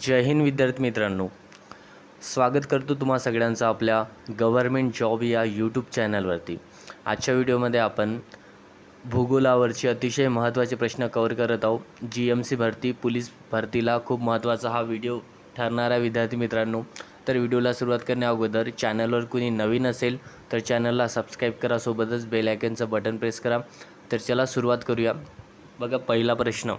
जय हिंद विद्यार्थी मित्रांनो. स्वागत करतो तुम्हा सगळ्यांचं आपल्या गव्हर्मेंट जॉब या यूट्यूब चॅनलवरती. आजच्या व्हिडिओमध्ये आपण भूगोलावरचे अतिशय महत्त्वाचे प्रश्न कवर करत आहोत. जी एम सी भरती पोलीस भरतीला खूप महत्त्वाचा हा व्हिडिओ ठरणारा विद्यार्थी मित्रांनो. तर व्हिडिओला सुरुवात करण्या अगोदर चॅनलवर कुणी नवीन असेल तर चॅनलला सबस्क्राईब करा सोबतच बेल आयकनचं बटन प्रेस करा. तर चला सुरुवात करूया. बघा पहिला प्रश्न.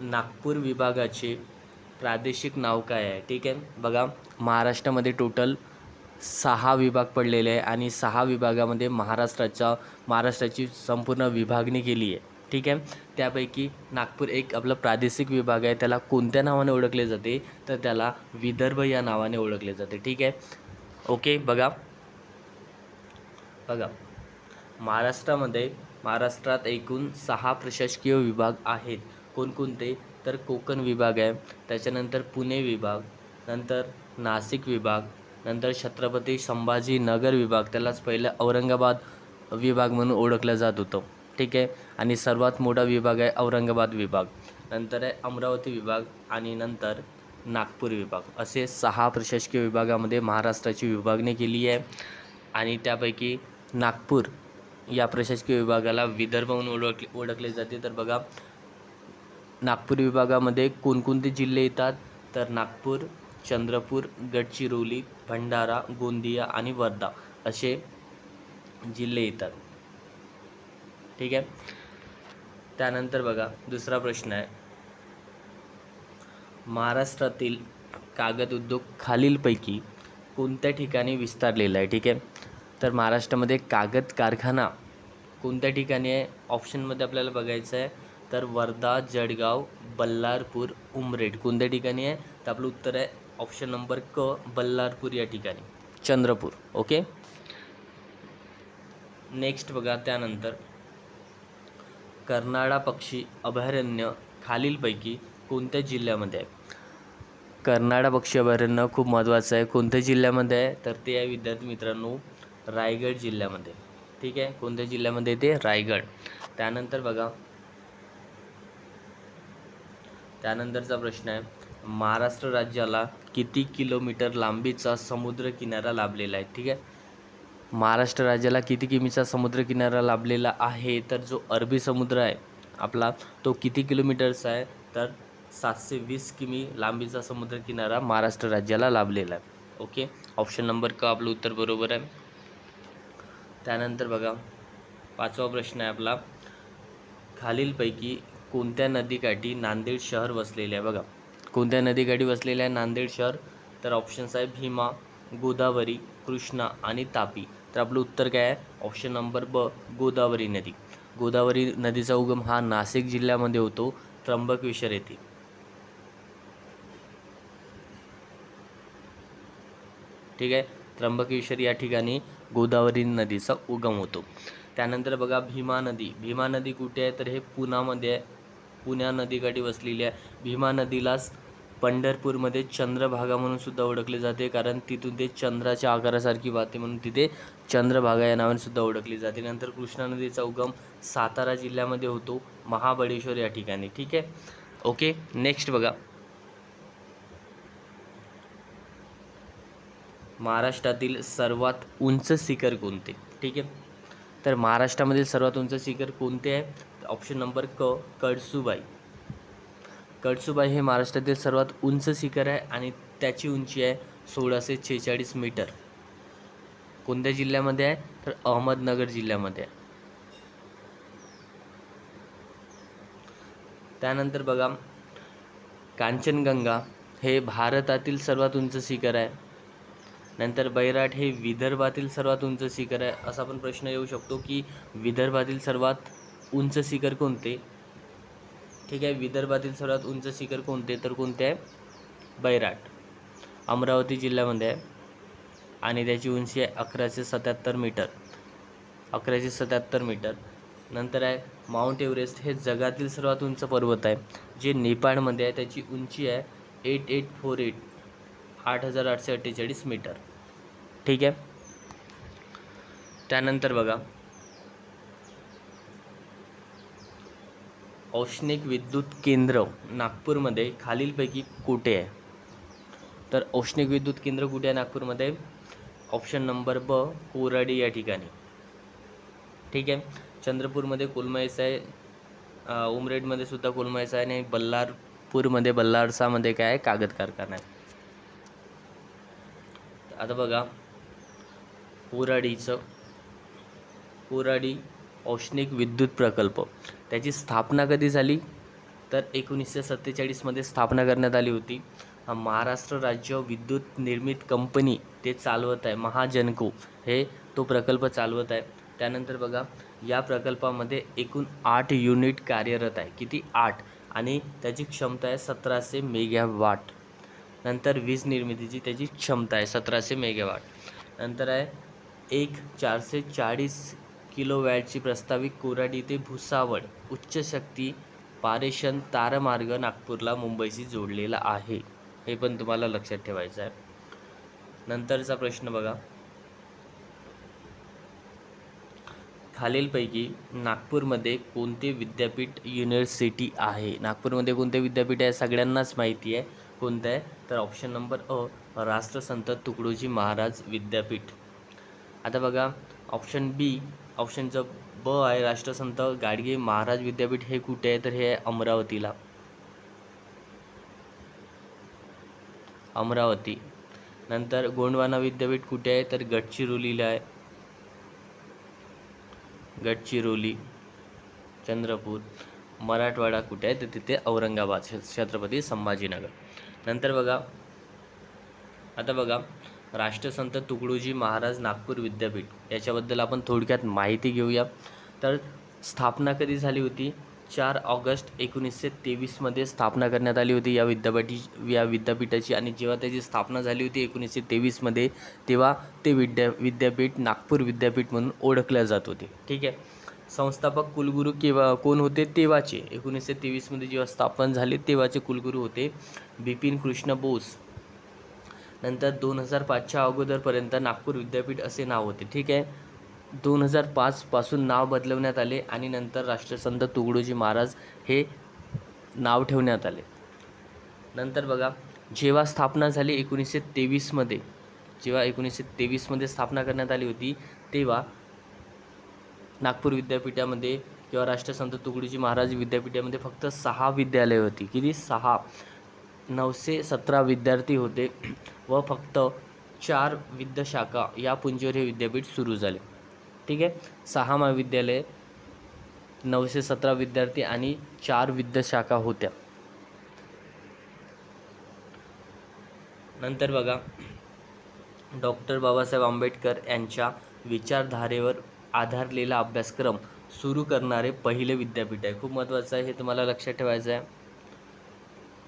नागपूर विभागाचे प्रादेशिक नाव काय आहे? ठीक आहे. बघा महाराष्ट्रामध्ये टोटल सहा विभाग पडलेले आहे आणि सहा विभागामध्ये महाराष्ट्राच्या महाराष्ट्राची संपूर्ण विभागणी केली आहे. ठीक आहे. त्यापैकी नागपूर एक आपला प्रादेशिक विभाग आहे. त्याला कोणत्या नावाने ओळखले जाते? तर त्याला विदर्भ या नावाने ओळखले जाते. ठीक आहे. ओके बघा. बघा. महाराष्ट्रामध्ये महाराष्ट्रात एकूण सहा प्रशासकीय विभाग आहेत. कोणकोणते? तर कोकण विभाग आहे. त्याच्यानंतर पुणे विभाग नंतर नाशिक विभाग नंतर छत्रपती संभाजी नगर विभाग त्यालाच पहिलं औरंगाबाद विभाग म्हणून ओळखलं जात होतं. ठीक आहे? आणि सर्वात मोठा विभाग आहे औरंगाबाद विभाग. नंतर आहे अमरावती विभाग आणि नंतर नागपूर विभाग. असे सहा प्रशासकीय विभागामध्ये महाराष्ट्राची विभागणी केली आहे. आणि त्यापैकी नागपूर या प्रशासकीय विभागाला विदर्भ म्हणून ओळखले ओळखले जाते. तर बघा नागपूर विभागामध्ये कोणकोणते जिल्हे येतात? तर नागपूर चंद्रपूर गडचिरोली भंडारा गोंदिया आणि वर्धा असे जिल्हे येतात. ठीक आहे? त्यानंतर बघा दुसरा प्रश्न आहे. महाराष्ट्रातील कागद उद्योग खालीलपैकी कोणत्या ठिकाणी विस्तारलेला आहे? ठीक आहे? तर महाराष्ट्रामध्ये कागद कारखाना कोणत्या ठिकाणी आहे? ऑप्शनमध्ये आपल्याला बघायचं आहे. तर वर्धा जळगाव बल्लारपूर उमरेड. कोणत्या ठिकाणी आहे? तर आपलं उत्तर आहे ऑप्शन नंबर क बल्लारपूर या ठिकाणी. चंद्रपूर. ओके नेक्स्ट बघा त्यानंतर. कर्नाळा पक्षी अभयारण्य खालीलपैकी कोणत्या जिल्ह्यामध्ये आहे? कर्नाळा पक्षी अभयारण्य खूप महत्त्वाचं आहे. कोणत्या जिल्ह्यामध्ये आहे? तर ते आहे विद्यार्थी मित्रांनो रायगड जिल्ह्यामध्ये. ठीक आहे? कोणत्या जिल्ह्यामध्ये ते? रायगड. त्यानंतर बघा त्यानंतरचा प्रश्न आहे महाराष्ट्र राज्याला किती किलोमीटर लांबीचा समुद्रकिनारा लाभलेला आहे? ठीक आहे? महाराष्ट्र राज्याला किती किमीचा समुद्रकिनारा लाभलेला आहे? तर जो अरबी समुद्र आहे आपला तो किती किलोमीटरचा आहे? तर सातशे वीस किमी लांबीचा समुद्रकिनारा महाराष्ट्र राज्याला लाभलेला आहे. ओके? ऑप्शन नंबर क आपलं उत्तर बरोबर आहे. त्यानंतर बघा पाचवा प्रश्न आहे आपला. खालीलपैकी कोणत्या नदीकाठी नांदेड शहर वसलेले आहे? बघा कोणत्या नदीकाठी वसलेले आहे नांदेड शहर? तर ऑप्शन्स आहे भीमा गोदावरी कृष्णा आणि तापी. तर आपलं उत्तर काय आहे? ऑप्शन नंबर ब गोदावरी नदी. गोदावरी नदीचा उगम हा नाशिक जिल्ह्यामध्ये होतो. त्र्यंबकेश्वर येथे. ठीक आहे? त्र्यंबकेश्वर या ठिकाणी गोदावरी नदीचा उगम होतो. त्यानंतर बघा भीमा नदी. भीमा नदी कुठे आहे? तर हे पुण्यामध्ये आहे. पुण्या नदीकाठी वसलेली आहे भीमा नदीलाच पंढरपूरमध्ये चंद्रभागा म्हणून सुद्धा ओळखले जाते कारण तिथून ते चंद्राच्या आकारासारखी वाहते म्हणून तिथे चंद्रभागा या नावाने सुद्धा ओळखली जाते. नंतर कृष्णा नदीचा उगम सातारा जिल्ह्यामध्ये होतो महाबळेश्वर या ठिकाणी. ठीक आहे? ओके नेक्स्ट बघा. महाराष्ट्रातील सर्वात उंच शिखर कोणते? ठीक आहे? तर महाराष्ट्रामधील सर्वात उंच शिखर कोणते आहे? ऑप्शन नंबर क कळसुबाई कळसुबाई हे महाराष्ट्रातील सर्वात उंच शिखर आहे आणि त्याची उंची आहे सोळाशे छेचाळीस मीटर. कोणत्या जिल्ह्यामध्ये आहे? तर अहमदनगर जिल्ह्यामध्ये आहे. त्यानंतर बघा कांचनगंगा हे भारतातील सर्वात उंच शिखर आहे. नंतर बैराट हे विदर्भातील सर्वात उंच शिखर आहे असा पण प्रश्न येऊ शकतो की विदर्भातील सर्वात उंच शिखर कोणते? ठीक आहे विदर्भातील सर्वात उंच शिखर कोणते? तर कोणते आहे? बैराट. अमरावती जिल्ह्यामध्ये आहे. आणि त्याची उंची आहे अकराशे सत्याहत्तर मीटर. अकराशे सत्याहत्तर मीटर. नंतर आहे माउंट एव्हरेस्ट. हे जगातील सर्वात उंच पर्वत आहे. जे नेपाळमध्ये आहे. त्याची उंची आहे एट एट फोर एट. आठ हजार आठशे अठ्ठेचाळीस मीटर. ठीक आहे? त्यानंतर बघा. औष्णिक विद्युत केंद्र नागपूरमध्ये खालीलपैकी कुठे आहे? तर औष्णिक विद्युत केंद्र कुठे आहे नागपूरमध्ये? ऑप्शन नंबर ब कोराडी या ठिकाणी. ठीक आहे? चंद्रपूरमध्ये कोलमयस आहे उमरेडमध्ये सुद्धा कोलमयस आहे आणि बल्लारपूरमध्ये बल्लारसामध्ये काय आहे? कागद कारखाना आहे. आता बघा कोराडीचं कोराडी औष्णिक विद्युत प्रकल्प. त्याची स्थापना कधी झाली? तर एकोणीसशे सत्तेचाळीसमध्ये स्थापना करण्यात आली होती. महाराष्ट्र राज्य विद्युत निर्मित कंपनी ते चालवत आहे महाजनको. हे तो प्रकल्प चालवत आहे. त्यानंतर बघा या प्रकल्पामध्ये एकूण आठ युनिट कार्यरत आहे. किती? आठ. आणि त्याची क्षमता आहे सतराशे मेगावाट. नंतर वीज निर्मितीची त्याची क्षमता आहे सतराशे मेगावाट. नंतर आहे एक चारशे चाळीस किलो वॅटची प्रस्तावित कोराडी ते भुसावळ उच्च शक्ती पारेषण तारमार्ग नागपूरला मुंबईशी जोडलेला आहे. हे पण तुम्हाला लक्षात ठेवायचं आहे. नंतरचा प्रश्न बघा. खालीलपैकी नागपूरमध्ये कोणते विद्यापीठ युनिव्हर्सिटी आहे? नागपूरमध्ये कोणते विद्यापीठ आहे? सगळ्यांनाच माहिती आहे. कोणतं आहे? तर ऑप्शन नंबर अ राष्ट्रसंत तुकडोजी महाराज विद्यापीठ. आता बघा ऑप्शन बी ऑप्शनचं ब आहे राष्ट्रसंत गाडगे महाराज विद्यापीठ. हे कुठे आहे? तर हे आहे अमरावतीला. अमरावती. नंतर गोंडवाना विद्यापीठ कुठे आहे? तर गडचिरोलीला आहे. गडचिरोली. चंद्रपूर. मराठवाडा कुठे आहे? तर तिथे औरंगाबाद छ- छत्रपती संभाजीनगर. नंतर बघा. आता बघा. राष्ट्रसंत तुकडोजी महाराज नागपूर विद्यापीठ. याच्याबद्दल आपण थोडक्यात माहिती घेऊया. तर स्थापना कधी झाली होती? चार ऑगस्ट एकोणीसशे तेवीसमध्ये स्थापना करण्यात आली होती या विद्यापीठी या विद्यापीठाची. आणि जेव्हा त्याची स्थापना झाली होती एकोणीसशे तेवीसमध्ये तेव्हा ते विद्या विद्यापीठ नागपूर विद्यापीठ म्हणून ओळखल्या जात होते. ठीक आहे? संस्थापक कुलगुरू केव्हा कोण होते? तेव्हाचे. एकोणीसशे तेवीसमध्ये जेव्हा स्थापन झाले तेव्हाचे कुलगुरू होते बिपिन कृष्ण बोस. नंतर दोन हजार पाचच्या अगोदरपर्यंत नागपूर विद्यापीठ असे नाव होते. ठीक आहे? दोन हजार पाचपासून नाव बदलवण्यात आले आणि नंतर राष्ट्रसंत तुकडोजी महाराज हे नाव ठेवण्यात आले. नंतर बघा जेव्हा स्थापना झाली एकोणीसशे तेवीसमध्ये जेव्हा एकोणीसशे तेवीसमध्ये स्थापना करण्यात आली होती तेव्हा नागपूर विद्यापीठामध्ये किंवा राष्ट्रसंत तुकडोजी महाराज विद्यापीठामध्ये फक्त सहा विद्यालये होती. किती? सहा. नऊशे सतरा विद्यार्थी होते व फक्त चार विद्याशाखा या पुंजीवर हे विद्यापीठ सुरू झाले. ठीक आहे? सहा महाविद्यालये नऊशे सतरा विद्यार्थी आणि चार विद्याशाखा होत्या. नंतर बघा डॉक्टर बाबासाहेब आंबेडकर यांच्या विचारधारेवर आधारलेला अभ्यासक्रम सुरू करणारे पहिले विद्यापीठ आहे. खूप महत्त्वाचं आहे हे तुम्हाला लक्षात ठेवायचं आहे.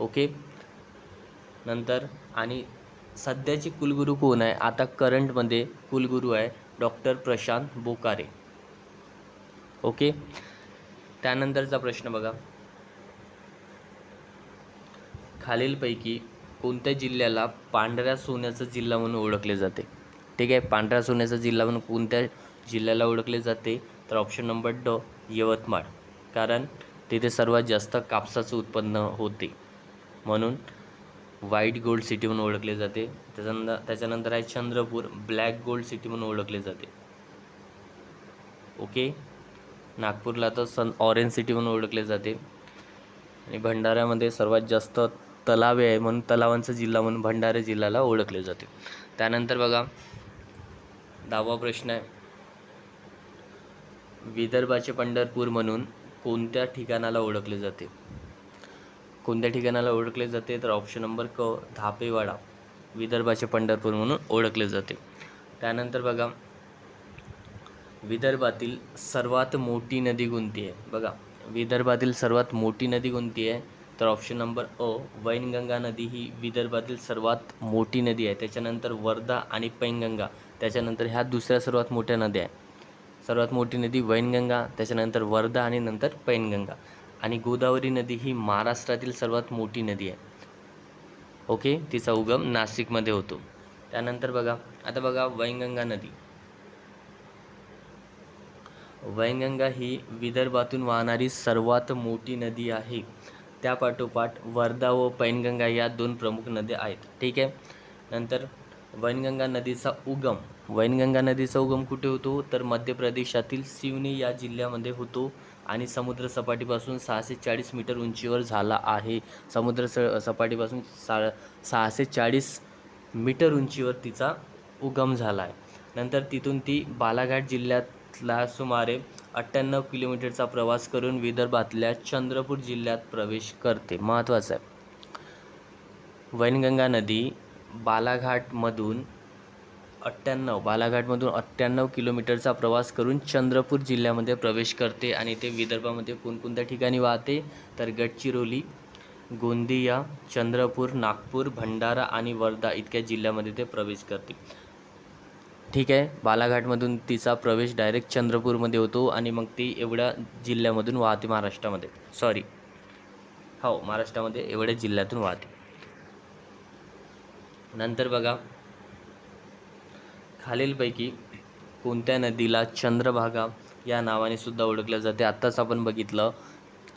ओके? नंतर आणि सध्याचे कुलगुरू कोण आहे? आता करंटमध्ये कुलगुरू आहे डॉक्टर प्रशांत बोकारे. ओके? त्यानंतरचा प्रश्न बघा. खालीलपैकी कोणत्या जिल्ह्याला पांढऱ्या सोन्याचा जिल्हा म्हणून ओळखले जाते? ठीक आहे? पांढऱ्या सोन्याचा जिल्हा म्हणून कोणत्या जिल्ह्याला ओळखले जाते? तर ऑप्शन नंबर ड यवतमाळ. कारण तिथे सर्वात जास्त कापसाचं उत्पन्न होते. म्हणून व्हाईट गोल्ड सिटी म्हणून ओळखले जाते. त्याच्यानंतर त्याच्यानंतर आहे चंद्रपूर ब्लॅक गोल्ड सिटी म्हणून ओळखले जाते. ओके? नागपूरला तर सन ऑरेंज सिटी म्हणून ओळखले जाते. आणि भंडाऱ्यामध्ये सर्वात जास्त तलावे आहे म्हणून तलावांचा जिल्हा म्हणून भंडारा जिल्ह्याला ओळखले जाते. त्यानंतर बघा दहावा प्रश्न आहे. विदर्भाचे पंढरपूर म्हणून कोणत्या ठिकाणाला ओळखले जाते? कोणत्या ठिकाणाला ओळखले जाते तर ऑप्शन नंबर क धापेवाडा विदर्भाचे पंढरपूर म्हणून ओळखले जाते. त्यानंतर बघा विदर्भातील सर्वात मोठी नदी कोणती आहे? बघा विदर्भातील सर्वात मोठी नदी कोणती आहे? तर ऑप्शन नंबर अ वैनगंगा नदी ही विदर्भातील सर्वात मोठी नदी आहे. त्याच्यानंतर वर्धा आणि पैनगंगा त्याच्यानंतर ह्या दुसऱ्या सर्वात मोठ्या नद्या आहे सर्वात मोठी नदी वैनगंगा त्याच्यानंतर वर्धा आणि नंतर पैनगंगा. आणि गोदावरी नदी ही महाराष्ट्रातील सर्वात मोठी नदी आहे. ओके? तिचा उगम नाशिकमध्ये होतो. त्यानंतर बघा आता बघा वैनगंगा नदी. वैनगंगा ही विदर्भातून वाहणारी सर्वात मोठी नदी आहे. त्यापाठोपाठ वर्धा व पैनगंगा या दोन प्रमुख नद्या आहेत. ठीक आहे? नंतर वैनगंगा नदीचा उगम. वैनगंगा नदीचा उगम कुठे होतो? तर मध्य प्रदेशातील सिवनी या जिल्ह्यामध्ये होतो. आणि समुद्र सपाटीपासून सहाशे चाळीस मीटर उंचीवर झाला आहे. समुद्र स सपाटीपासून सा सहाशे चाळीस मीटर उंचीवर तिचा उगम झाला आहे नंतर तिथून ती बालाघाट जिल्ह्यातला सुमारे अठ्ठ्याण्णव किलोमीटरचा प्रवास करून विदर्भातल्या चंद्रपूर जिल्ह्यात प्रवेश करते. महत्त्वाचं आहे. वैनगंगा नदी बालाघाटमधून अठ्ठ्याण्णव बालाघाटमधून अठ्ठ्याण्णव किलोमीटरचा प्रवास करून चंद्रपूर जिल्ह्यामध्ये प्रवेश करते आणि ते विदर्भामध्ये कोणकोणत्या ठिकाणी वाहते? तर गडचिरोली गोंदिया चंद्रपूर नागपूर भंडारा आणि वर्धा इतक्या जिल्ह्यामध्ये ते प्रवेश करते. ठीक आहे बालाघाटमधून तिचा प्रवेश डायरेक्ट चंद्रपूरमध्ये होतो आणि मग ती एवढ्या जिल्ह्यामधून वाहते महाराष्ट्रामध्ये. सॉरी हो महाराष्ट्रामध्ये एवढ्या जिल्ह्यातून वाहते. नंतर बघा खालीलपैकी कोणत्या नदीला चंद्रभागा या नावाने सुद्धा ओळखलं जाते? आत्ताच आपण बघितलं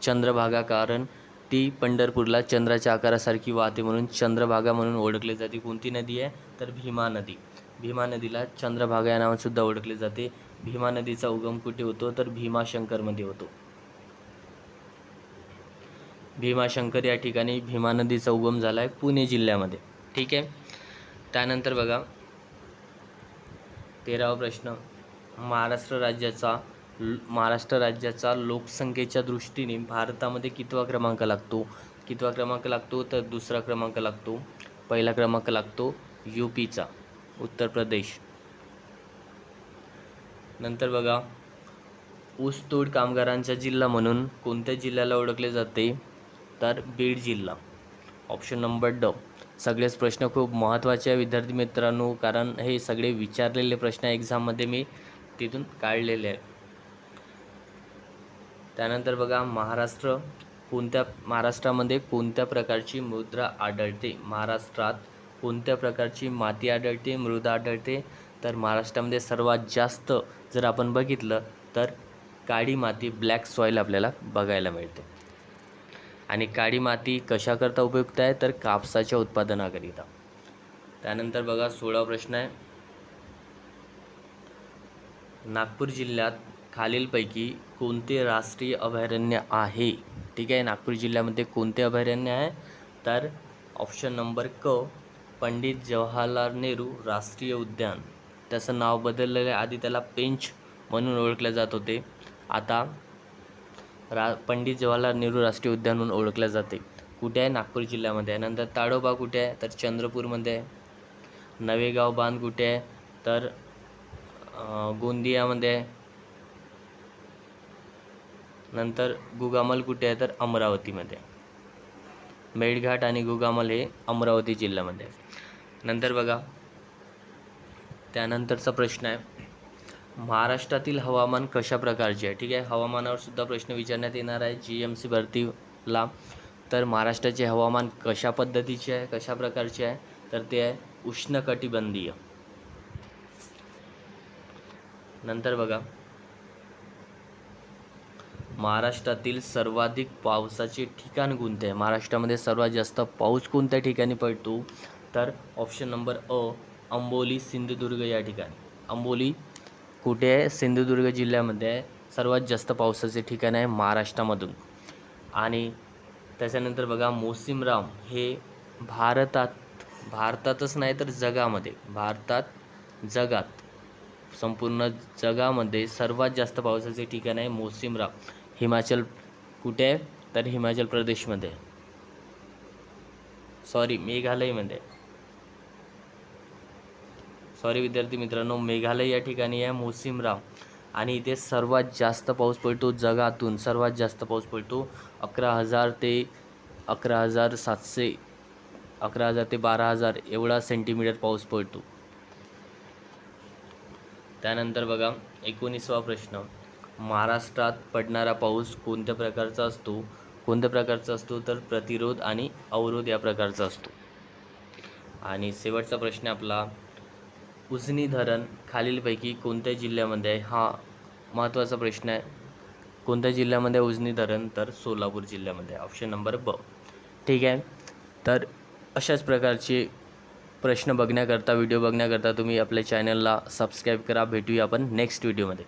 चंद्रभागा कारण ती पंढरपूरला चंद्राच्या आकारासारखी वाहते म्हणून चंद्रभागा म्हणून ओळखली जाते. कोणती नदी आहे? तर भीमा नदी. भीमा नदीला चंद्रभागा या नावाने सुद्धा ओळखले जाते. भीमा नदीचा उगम कुठे होतो? तर भीमाशंकरमध्ये होतो. भीमाशंकर या ठिकाणी भीमा नदीचा उगम झाला आहे पुणे जिल्ह्यामध्ये. ठीक आहे? त्यानंतर बघा तेरावा प्रश्न. महाराष्ट्र राज्याचा महाराष्ट्र राज्याचा लोकसंख्येच्या दृष्टीने भारतामध्ये कितवा क्रमांक लागतो? कितवा क्रमांक लागतो? तर दुसरा क्रमांक लागतो. पहिला क्रमांक लागतो यू पीचा. उत्तर प्रदेश. नंतर बघा. ऊसतोड कामगारांचा जिल्हा म्हणून कोणत्या जिल्ह्याला ओळखले जाते? तर बीड जिल्हा. ऑप्शन नंबर ड सगळेच प्रश्न खूप महत्त्वाचे आहे विद्यार्थी मित्रांनो. कारण हे सगळे विचारलेले प्रश्न एक्झाममध्ये मी तिथून काढलेले आहे. त्यानंतर बघा महाराष्ट्र कोणत्या महाराष्ट्रामध्ये कोणत्या प्रकारची मुद्रा आढळते? महाराष्ट्रात कोणत्या प्रकारची माती आढळते मृदा आढळते? तर महाराष्ट्रामध्ये सर्वात जास्त जर आपण बघितलं तर काळी माती ब्लॅक सॉईल आपल्याला बघायला मिळते. आणि काळी माती कशाकरता उपयुक्त आहे? तर कापसाच्या उत्पादनाकरिता. त्यानंतर बघा सोळा प्रश्न आहे. नागपूर जिल्ह्यात खालीलपैकी कोणते राष्ट्रीय अभयारण्य आहे? ठीक आहे नागपूर जिल्ह्यामध्ये कोणते अभयारण्य आहे? तर ऑप्शन नंबर क पंडित जवाहरलाल नेहरू राष्ट्रीय उद्यान. त्याचं नाव बदललेलं आहे. आधी त्याला पेंच म्हणून ओळखले जात होते. आता रा पंडित जवाहरलाल नेहरू राष्ट्रीय उद्यान म्हणून ओळखले जाते. कुठे आहे? नागपूर जिल्ह्यामध्ये आहे. नंतर ताडोबा कुठे आहे? तर चंद्रपूरमध्ये आहे. नवेगाव बांध कुठे आहे? तर गोंदियामध्ये आहे. नंतर गुगामल कुठे आहे? तर अमरावतीमध्ये मेळघाट आणि गुगामल हे अमरावती जिल्ह्यामध्ये आहे. नंतर बघा. त्यानंतरचा प्रश्न आहे. महाराष्ट्रातील हवामान कशा प्रकारचे आहे? ठीक आहे हवामानावर सुद्धा प्रश्न विचारण्यात येणार आहे. जी एम सी भरतीला तर महाराष्ट्राचे हवामान कशा पद्धतीचे आहे कशा प्रकारचे आहे? तर ते आहे उष्णकटिबंधीय नंतर बघा. महाराष्ट्रातील सर्वाधिक पावसाचे ठिकाण कोणते आहे? महाराष्ट्रामध्ये सर्वात जास्त पाऊस कोणत्या ठिकाणी पडतो? तर ऑप्शन नंबर अ अंबोली सिंधुदुर्ग या ठिकाणी. अंबोली कुठे आहे? सिंधुदुर्ग जिल्ह्यामध्ये आहे. सर्वात जास्त पावसाचे ठिकाण आहे महाराष्ट्रामधून. आणि त्याच्यानंतर बघा मोसिमराम हे भारतात भारतातच नाही तर जगामध्ये भारतात जगात संपूर्ण जगामध्ये सर्वात जास्त पावसाचे ठिकाण आहे मोसिमराम. हिमाचल कुठे आहे? तर हिमाचल प्रदेशमध्ये. आहे. सॉरी मेघालयमध्ये म्हणजे. सॉरी विद्यार्थी मित्रांनो मेघालय या ठिकाणी आहे मोसिमराम आणि इथे सर्वात जास्त पाऊस पडतो जगातून. सर्वात जास्त पाऊस पडतो अकरा हजार ते अकरा हजार सातशे अकरा हजार ते बारा हजार एवढा सेंटीमीटर पाऊस पडतो. त्यानंतर बघा एकोणीसवा प्रश्न. महाराष्ट्रात पडणारा पाऊस कोणत्या प्रकारचा असतो? कोणत्या प्रकारचा असतो? तर प्रतिरोध आणि अवरोध या प्रकारचा असतो. आणि शेवटचा प्रश्न आपला उजनी धरण खालीलपैकी कोणत्या जिल्ह्यामध्ये आहे? हा महत्त्वाचा प्रश्न आहे. कोणत्या जिल्ह्यामध्ये उजनी धरण? तर सोलापूर जिल्ह्यामध्ये ऑप्शन नंबर ब ठीक आहे. तर अशाच प्रकारचे प्रश्न बघण्याकरता व्हिडिओ बघण्याकरता तुम्ही आपल्या चॅनलला सबस्क्राईब करा. भेटूया आपण नेक्स्ट व्हिडिओमध्ये